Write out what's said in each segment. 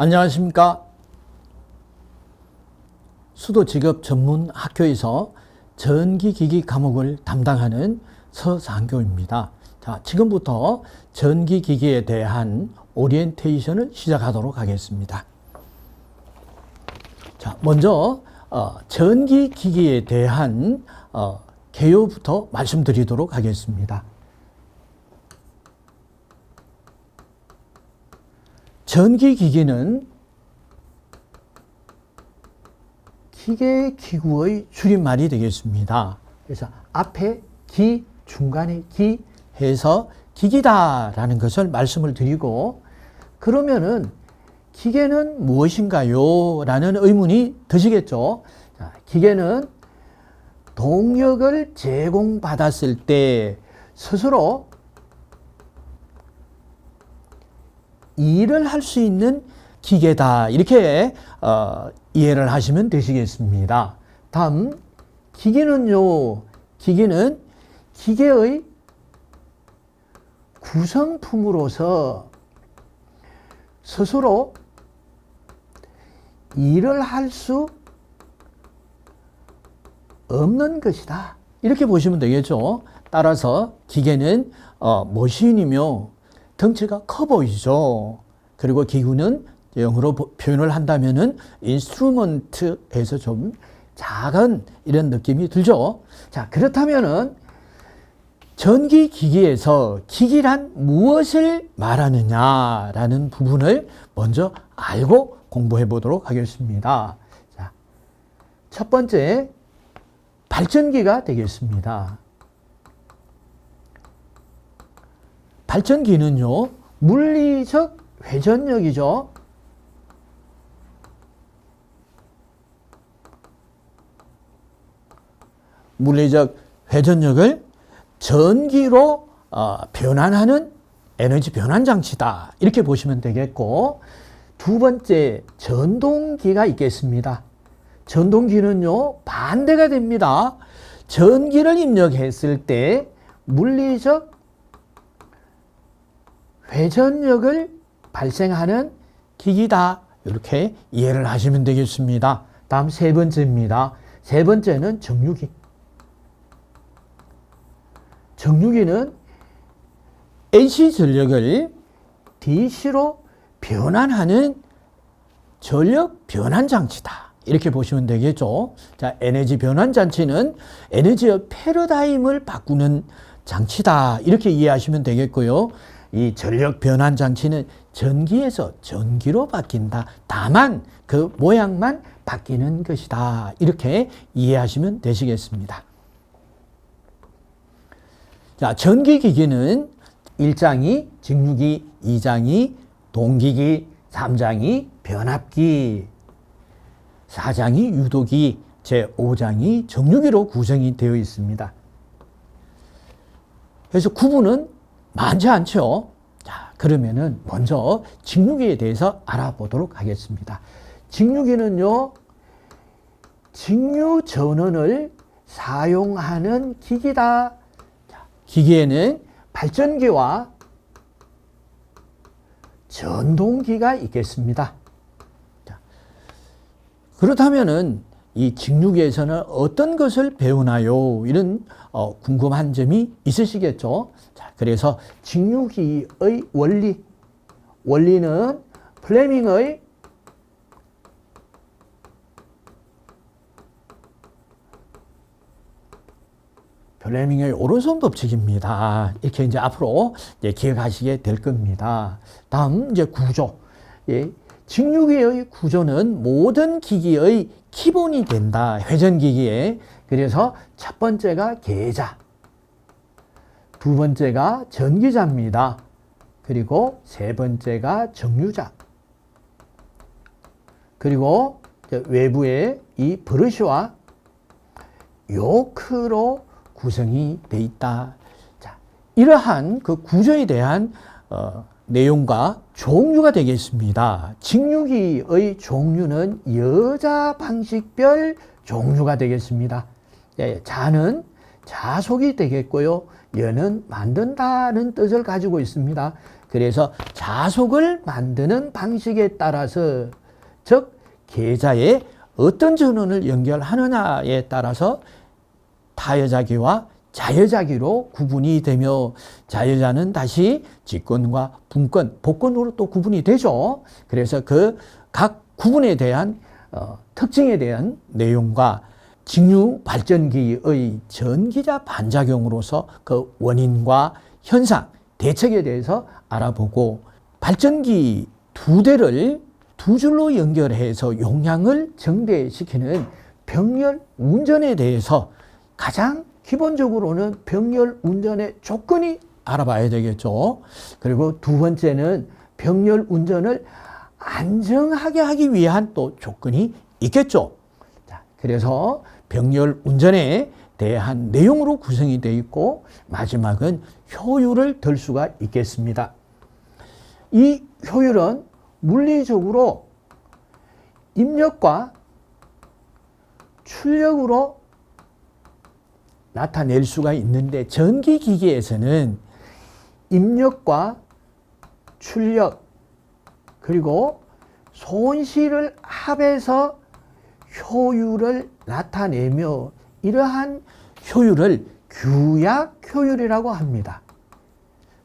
안녕하십니까. 수도 직업 전문 학교에서 전기기기 과목을 담당하는 서상교입니다. 자, 지금부터 전기기기에 대한 오리엔테이션을 시작하도록 하겠습니다. 자, 먼저 어, 전기기기에 대한 어, 개요부터 말씀드리도록 하겠습니다. 전기기기는 기계 기구의 줄임말이 되겠습니다. 그래서 앞에 기, 중간에 기 해서 기기다라는 것을 말씀을 드리고 그러면은 기계는 무엇인가요? 라는 의문이 드시겠죠. 자, 기계는 동력을 제공받았을 때 스스로 일을 할 수 있는 기계다. 이렇게 어, 이해를 하시면 되시겠습니다. 다음 기계는요. 기계는 기계의 구성품으로서 스스로 일을 할 수 없는 것이다. 이렇게 보시면 되겠죠. 따라서 기계는 어, 머신이며 덩치가 커 보이죠. 그리고 기구는 영어로 표현을 한다면은 인스트루먼트에서 좀 작은 이런 느낌이 들죠. 자, 그렇다면은 전기 기기에서 기기란 무엇을 말하느냐라는 부분을 먼저 알고 공부해 보도록 하겠습니다. 자, 첫 번째 발전기가 되겠습니다. 발전기는요, 물리적 회전력이죠. 물리적 회전력을 전기로 어, 변환하는 에너지 변환 장치다. 이렇게 보시면 되겠고, 두 번째, 전동기가 있겠습니다. 전동기는요, 반대가 됩니다. 전기를 입력했을 때 물리적 회전력을 발생하는 기기다. 이렇게 이해를 하시면 되겠습니다. 다음 세 번째입니다. 세 번째는 정류기. 정류기는 AC 전력을 DC로 변환하는 전력 변환 장치다. 이렇게 보시면 되겠죠. 자, 에너지 변환 장치는 에너지의 패러다임을 바꾸는 장치다. 이렇게 이해하시면 되겠고요. 이 전력 변환 장치는 전기에서 전기로 바뀐다. 다만 그 모양만 바뀌는 것이다. 이렇게 이해하시면 되시겠습니다. 자, 전기기기는 1장이 직류기, 2장이 동기기, 3장이 변압기, 4장이 유도기, 제5장이 정류기로 구성이 되어 있습니다. 그래서 구분은 많지 않죠. 자, 그러면은 먼저 직류기에 대해서 알아보도록 하겠습니다. 직류기는요, 직류 전원을 사용하는 기기다. 자, 기기에는 발전기와 전동기가 있겠습니다. 자, 그렇다면은 이 직류기에서는 어떤 것을 배우나요? 이런 어, 궁금한 점이 있으시겠죠? 자, 그래서 직류기의 원리, 원리는 플레밍의 플레밍의 오른손 법칙입니다. 이렇게 이제 앞으로 이제 기억하시게 될 겁니다. 다음 이제 구조. 예. 직류기의 구조는 모든 기기의 기본이 된다. 회전기기에. 그래서 첫 번째가 계자. 두 번째가 전기자입니다. 그리고 세 번째가 정류자. 그리고 외부에 이 브러쉬와 요크로 구성이 돼 있다. 자, 이러한 그 구조에 대한 어, 내용과 종류가 되겠습니다. 직류기의 종류는 여자 방식별 종류가 되겠습니다. 예, 자는 자속이 되겠고요. 여는 만든다는 뜻을 가지고 있습니다. 그래서 자속을 만드는 방식에 따라서 즉 계좌에 어떤 전원을 연결하느냐에 따라서 타여자기와 자여자기로 구분이 되며 자여자는 다시 직권과 분권, 복권으로 또 구분이 되죠. 그래서 그 각 구분에 대한 어, 특징에 대한 내용과 직류 발전기의 전기자 반작용으로서 그 원인과 현상, 대책에 대해서 알아보고 발전기 두 대를 두 줄로 연결해서 용량을 정대시키는 병렬 운전에 대해서 가장 기본적으로는 병렬 운전의 조건이 알아봐야 되겠죠. 그리고 두 번째는 병렬 운전을 안정하게 하기 위한 또 조건이 있겠죠. 자, 그래서 병렬 운전에 대한 내용으로 구성이 되어 있고 마지막은 효율을 들 수가 있겠습니다. 이 효율은 물리적으로 입력과 출력으로 나타낼 수가 있는데 전기기기에서는 입력과 출력 그리고 손실을 합해서 효율을 나타내며 이러한 효율을 규약 효율이라고 합니다.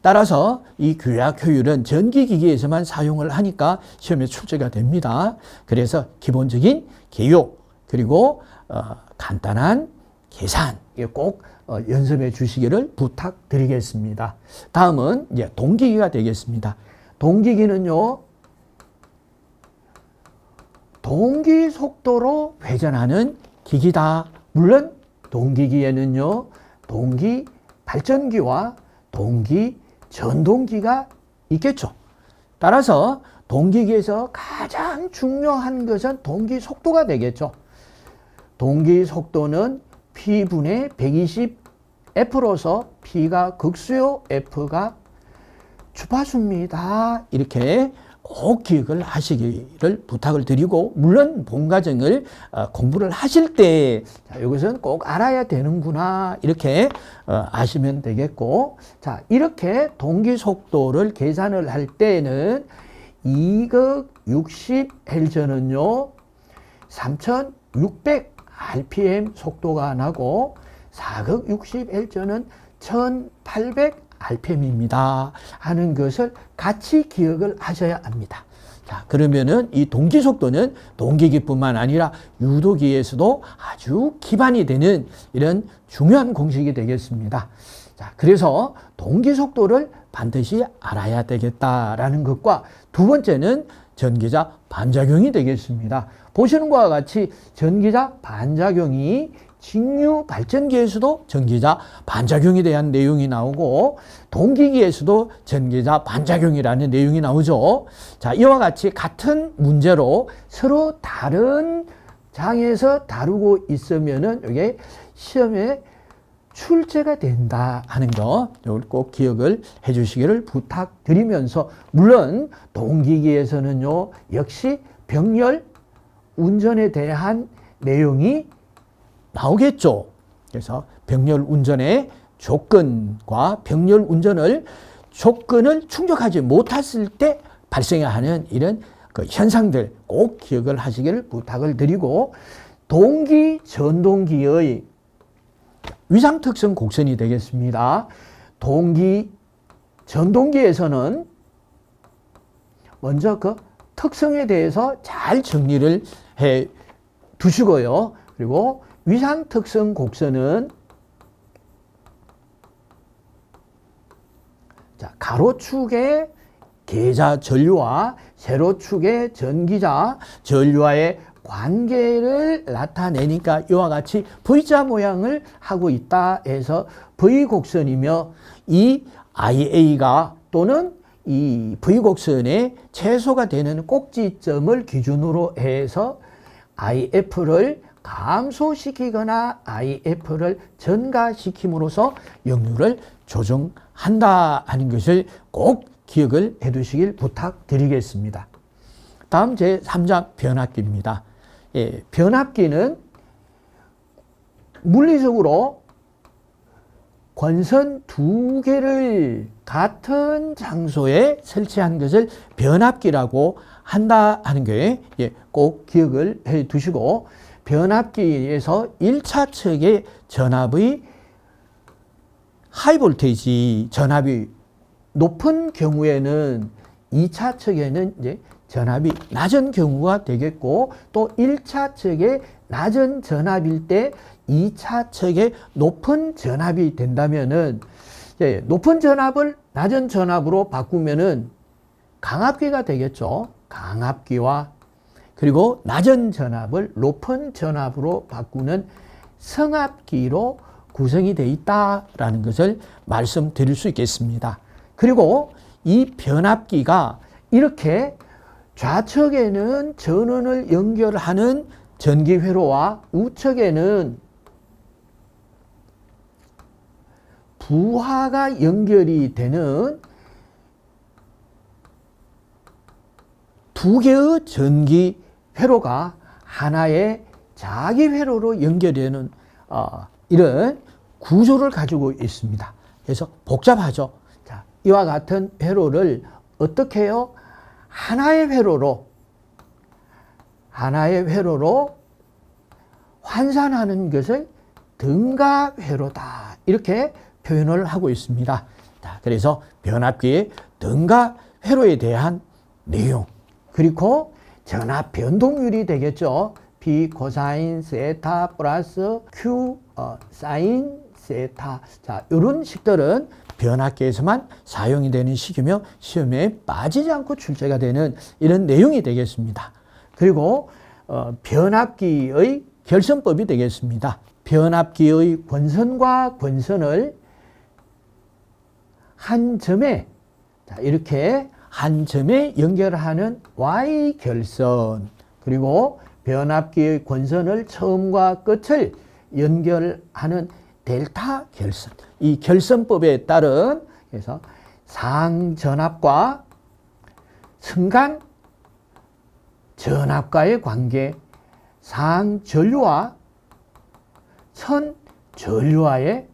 따라서 이 규약 효율은 전기기기에서만 사용을 하니까 시험에 출제가 됩니다. 그래서 기본적인 개요 그리고 어, 간단한 계산 꼭 어, 연습해 주시기를 부탁드리겠습니다. 다음은 이제 동기기가 되겠습니다. 동기기는요 동기 속도로 회전하는 기기다. 물론 동기기에는요 동기 발전기와 동기 전동기가 있겠죠. 따라서 동기기에서 가장 중요한 것은 동기 속도가 되겠죠. 동기 속도는 P분의 120F로서 P가 극수요 F가 주파수입니다. 이렇게 꼭 기억을 하시기를 부탁을 드리고 물론 본 과정을 어, 공부를 하실 때 자, 이것은 꼭 알아야 되는구나 이렇게 어, 아시면 되겠고 자 이렇게 동기 속도를 계산을 할 때는 2극 60Hz는요 3600 RPM 속도가 나고 4극 60Hz는 1800 RPM입니다. 하는 것을 같이 기억을 하셔야 합니다. 자, 그러면은 이 동기 속도는 동기기뿐만 아니라 유도기에서도 아주 기반이 되는 이런 중요한 공식이 되겠습니다. 자, 그래서 동기 속도를 반드시 알아야 되겠다라는 것과 두 번째는 전기자 반작용이 되겠습니다. 보시는 것과 같이 전기자 반작용이 직류 발전기에서도 전기자 반작용에 대한 내용이 나오고 동기기에서도 전기자 반작용이라는 내용이 나오죠. 자, 이와 같이 같은 문제로 서로 다른 장에서 다루고 있으면은 이게 시험에 출제가 된다 하는 거, 꼭 기억을 해 주시기를 부탁드리면서, 물론 동기기에서는요, 역시 병렬 운전에 대한 내용이 나오겠죠. 그래서 병렬 운전의 조건과 병렬 운전을 조건을 충족하지 못했을 때 발생하는 이런 그 현상들 꼭 기억을 하시기를 부탁을 드리고 동기 전동기의 위상 특성 곡선이 되겠습니다. 동기 전동기에서는 먼저 그 특성에 대해서 잘 정리를 해 두시고요. 그리고 위상 특성 곡선은 자, 가로축의 계좌 전류와 세로축의 전기자 전류와의 관계를 나타내니까 이와 같이 V자 모양을 하고 있다 해서 V곡선이며 이 IA가 또는 이 V곡선의 최소가 되는 꼭지점을 기준으로 해서 IF를 감소시키거나 IF를 전가시킴으로써 역류를 조정한다 하는 것을 꼭 기억을 해 두시길 부탁드리겠습니다. 다음 제 3장 변압기입니다. 예, 변압기는 물리적으로 권선 두 개를 같은 장소에 설치한 것을 변압기라고 한다 하는 게 꼭 기억을 해 두시고 변압기에서 1차 측의 전압의 하이볼테이지 전압이 높은 경우에는 2차 측에는 이제 전압이 낮은 경우가 되겠고 또 1차 측의 낮은 전압일 때 2차 측의 높은 전압이 된다면은 예, 높은 전압을 낮은 전압으로 바꾸면은 강압기가 되겠죠. 강압기와 그리고 낮은 전압을 높은 전압으로 바꾸는 성압기로 구성이 되어 있다라는 것을 말씀드릴 수 있겠습니다. 그리고 이 변압기가 이렇게 좌측에는 전원을 연결하는 전기 회로와 우측에는 부하가 연결이 되는 두 개의 전기 회로가 하나의 자기 회로로 연결되는 어, 이런 구조를 가지고 있습니다. 그래서 복잡하죠. 자, 이와 같은 회로를 어떻게 해요? 하나의 회로로 하나의 회로로 환산하는 것을 등가 회로다. 이렇게 표현을 하고 있습니다. 자, 그래서 변압기의 등가 회로에 대한 내용 그리고 전압 변동률이 되겠죠. B 코사인 세타 플러스 Q 어, 사인 세타. 자, 이런 식들은 변압기에서만 사용이 되는 식이며 시험에 빠지지 않고 출제가 되는 이런 내용이 되겠습니다. 그리고 어, 변압기의 결선법이 되겠습니다. 변압기의 권선과 권선을 한 점에 자, 이렇게 한 점에 연결하는 Y 결선 그리고 변압기의 권선을 처음과 끝을 연결하는 델타 결선. 이 결선법에 따른 그래서 상전압과 순간 전압과의 관계, 상전류와 선전류와의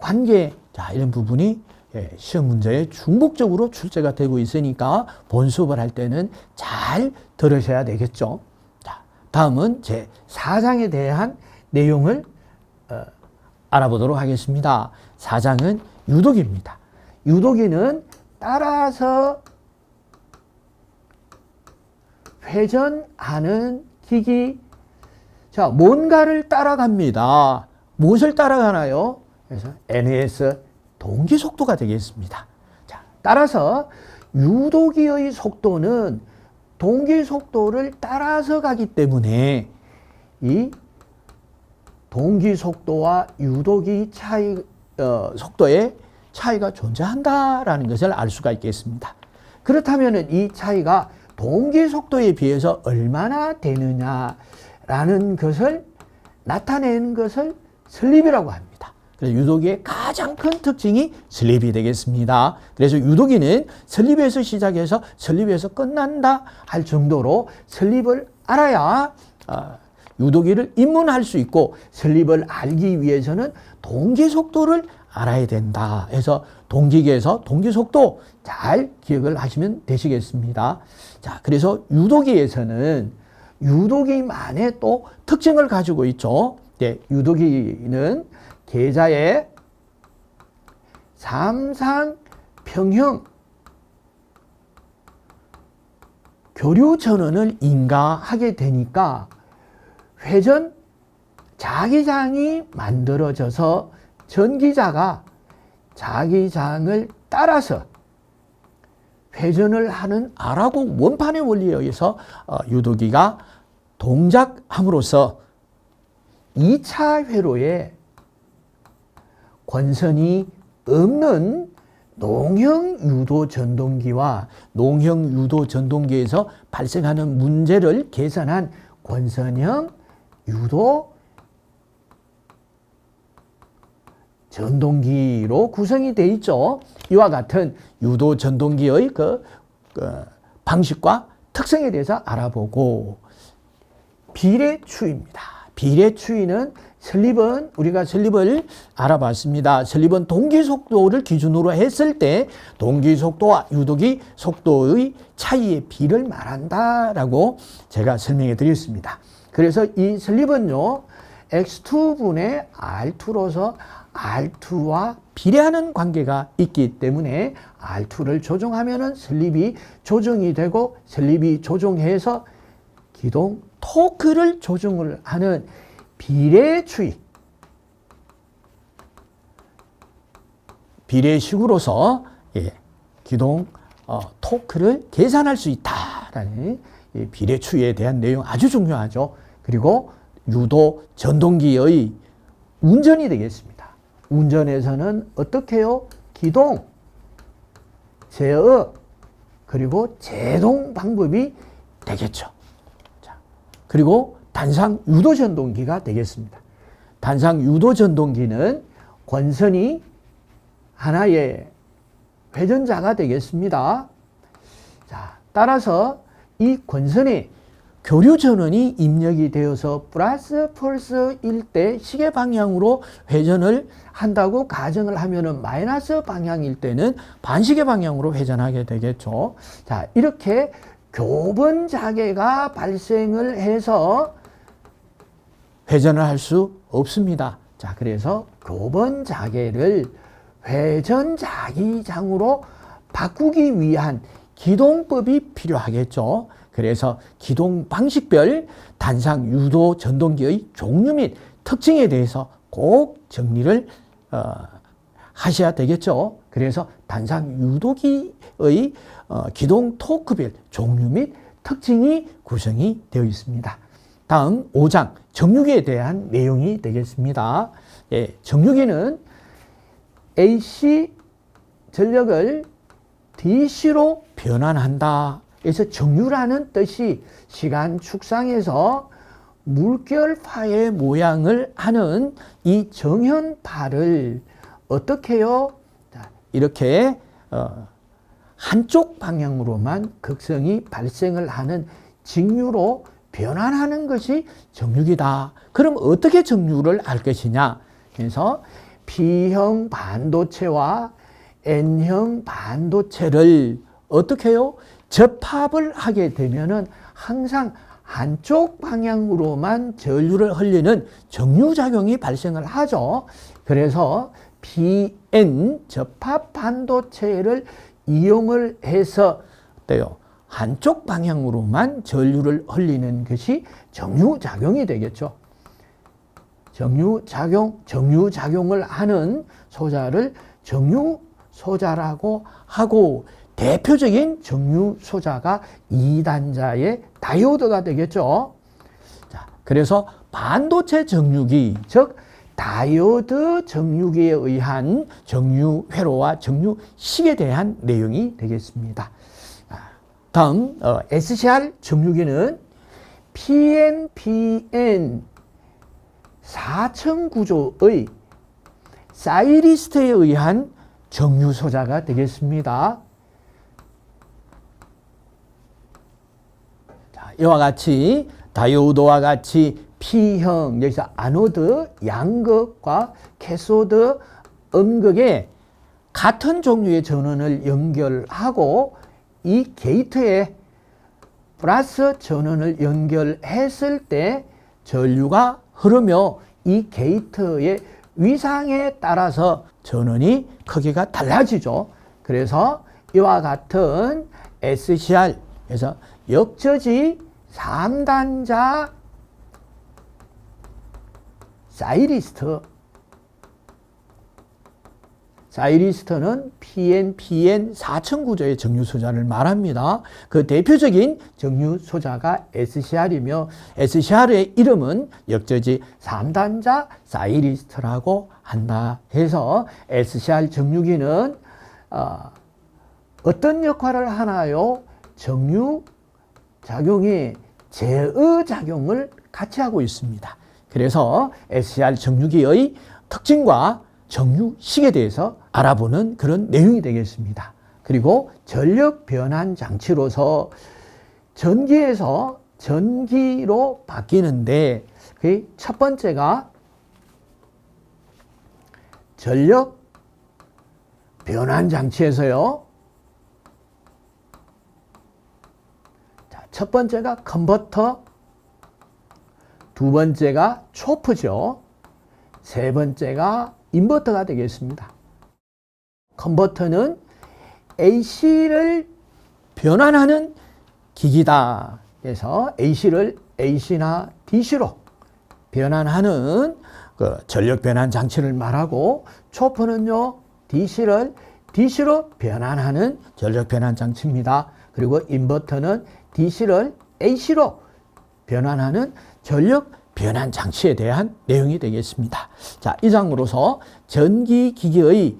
관계, 자, 이런 부분이 예, 시험 문제에 중복적으로 출제가 되고 있으니까 본 수업을 할 때는 잘 들으셔야 되겠죠. 자, 다음은 제 4장에 대한 내용을 어, 알아보도록 하겠습니다. 4장은 유도기입니다. 유도기는 따라서 회전하는 기기. 자, 뭔가를 따라갑니다. 무엇을 따라가나요? 그래서 NS 동기 속도가 되겠습니다. 자, 따라서 유도기의 속도는 동기 속도를 따라서 가기 때문에 이 동기 속도와 유도기 차이 어, 속도의 차이가 존재한다라는 것을 알 수가 있겠습니다. 그렇다면 이 차이가 동기 속도에 비해서 얼마나 되느냐라는 것을 나타내는 것을 슬립이라고 합니다. 그래서 유도기의 가장 큰 특징이 슬립이 되겠습니다. 그래서 유도기는 슬립에서 시작해서 슬립에서 끝난다 할 정도로 슬립을 알아야 어, 유도기를 입문할 수 있고 슬립을 알기 위해서는 동기 속도를 알아야 된다. 해서 동기계에서 동기 속도 잘 기억을 하시면 되시겠습니다. 자, 그래서 유도기에서는 유도기만의 또 특징을 가지고 있죠. 네, 유도기는 계좌의 삼상 평형 교류 전원을 인가하게 되니까 회전 자기장이 만들어져서 전기자가 자기장을 따라서 회전을 하는 아라고 원판의 원리에 의해서 어, 유도기가 동작함으로써 2차 회로에 권선이 없는 농형 유도 전동기와 농형 유도 전동기에서 발생하는 문제를 계산한 권선형 유도 전동기로 구성이 되어 있죠. 이와 같은 유도 전동기의 그, 그 방식과 특성에 대해서 알아보고 비례 추입니다. 비례추위는 설립은 우리가 설립을 알아봤습니다. 설립은 동기 속도를 기준으로 했을 때 동기 속도와 유도기 속도의 차이의 비를 말한다라고 제가 설명해 드렸습니다. 그래서 이 설립은요. x2분의 r2로서 R2와 비례하는 관계가 있기 때문에 R2를 조정하면은 설립이 조정이 되고 설립이 조정해서 기동 토크를 조정을 하는 비례추이 비례식으로서 예, 기동 어, 토크를 계산할 수 있다라는 이 비례추이에 대한 내용 아주 중요하죠. 그리고 유도 전동기의 운전이 되겠습니다. 운전에서는 어떻게 해요? 기동, 제어, 그리고 제동 방법이 되겠죠. 자, 그리고 단상 유도 전동기가 되겠습니다. 단상 유도 전동기는 권선이 하나의 회전자가 되겠습니다. 자, 따라서 이 권선에 교류 전원이 입력이 되어서 플러스 펄스일 때 시계 방향으로 회전을 한다고 가정을 하면은 마이너스 방향일 때는 반시계 방향으로 회전하게 되겠죠. 자, 이렇게 교번 자개가 발생을 해서 회전을 할 수 없습니다. 자, 그래서 교번 자개를 회전 자기장으로 바꾸기 위한 기동법이 필요하겠죠. 그래서 기동 방식별 단상 유도 전동기의 종류 및 특징에 대해서 꼭 정리를 어, 하셔야 되겠죠. 그래서 단상 유도기의 어, 기동 토크별 종류 및 특징이 구성이 되어 있습니다. 다음 5장 정류기에 대한 내용이 되겠습니다. 예, 정류기는 AC 전력을 DC로 변환한다. 그래서 정류라는 뜻이 시간 축상에서 물결파의 모양을 하는 이 정현파를 어떻게 해요? 이렇게 어, 한쪽 방향으로만 극성이 발생을 하는 직류로 변환하는 것이 정류기다. 그럼 어떻게 정류를 할 것이냐? 그래서 P형 반도체와 N형 반도체를 어떻게 해요? 접합을 하게 되면은 항상 한쪽 방향으로만 전류를 흘리는 정류작용이 발생을 하죠. 그래서 BN 접합 반도체를 이용을 해서 어때요? 한쪽 방향으로만 전류를 흘리는 것이 정류작용이 되겠죠. 정류작용, 정류작용을 하는 소자를 정류소자라고 하고 대표적인 정류 소자가 2단자의 다이오드가 되겠죠. 자, 그래서 반도체 정류기, 즉 다이오드 정류기에 의한 정류 회로와 정류식에 대한 내용이 되겠습니다. 다음 어, SCR 정류기는 PNPN 4층 구조의 사이리스트에 의한 정류 소자가 되겠습니다. 이와 같이 다이오드와 같이 P형 여기서 아노드 양극과 캐소드 음극에 같은 종류의 전원을 연결하고 이 게이트에 플러스 전원을 연결했을 때 전류가 흐르며 이 게이트의 위상에 따라서 전원이 크기가 달라지죠. 그래서 이와 같은 SCR에서 역저지 3단자 사이리스트 사이리스트는 PN, PN 4층 구조의 정유소자를 말합니다. 그 대표적인 정유소자가 SCR이며 SCR의 이름은 역저지 3단자 사이리스트라고 한다 해서 SCR 정유기는 어, 어떤 역할을 하나요? 정유 작용이 제어 작용을 같이 하고 있습니다. 그래서 SCR 정유기의 특징과 정유식에 대해서 알아보는 그런 내용이 되겠습니다. 그리고 전력 변환 장치로서 전기에서 전기로 바뀌는데 그 첫 번째가 전력 변환 장치에서요. 자, 첫 번째가 컨버터, 두 번째가 초프죠. 세 번째가 인버터가 되겠습니다. 컨버터는 AC를 변환하는 기기다. 그래서 AC를 AC나 DC로 변환하는 그 전력 변환 장치를 말하고 초프는요 DC를 DC로 변환하는 전력 변환 장치입니다. 그리고 인버터는 DC를 AC로 변환하는 전력 변환 장치에 대한 내용이 되겠습니다. 자, 이 장으로서 전기 기기의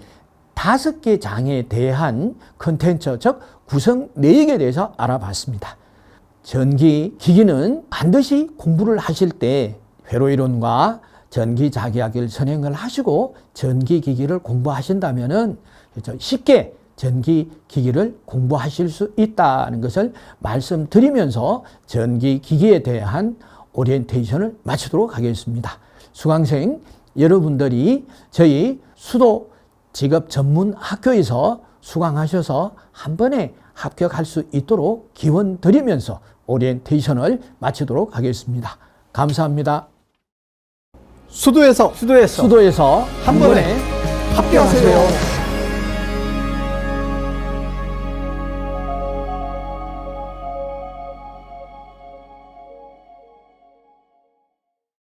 다섯 개 장에 대한 컨텐츠, 즉 구성 내역에 대해서 알아봤습니다. 전기 기기는 반드시 공부를 하실 때 회로 이론과 전기 자기학을 선행을 하시고 전기 기기를 공부하신다면은 그렇죠? 쉽게 전기 기기를 공부하실 수 있다는 것을 말씀드리면서 전기 기기에 대한 오리엔테이션을 마치도록 하겠습니다. 수강생 여러분들이 저희 수도 직업 전문 학교에서 수강하셔서 한 번에 합격할 수 있도록 기원 드리면서 오리엔테이션을 마치도록 하겠습니다. 감사합니다. 수도에서 수도에서 수도에서 한 한 번에 번에 합격하세요.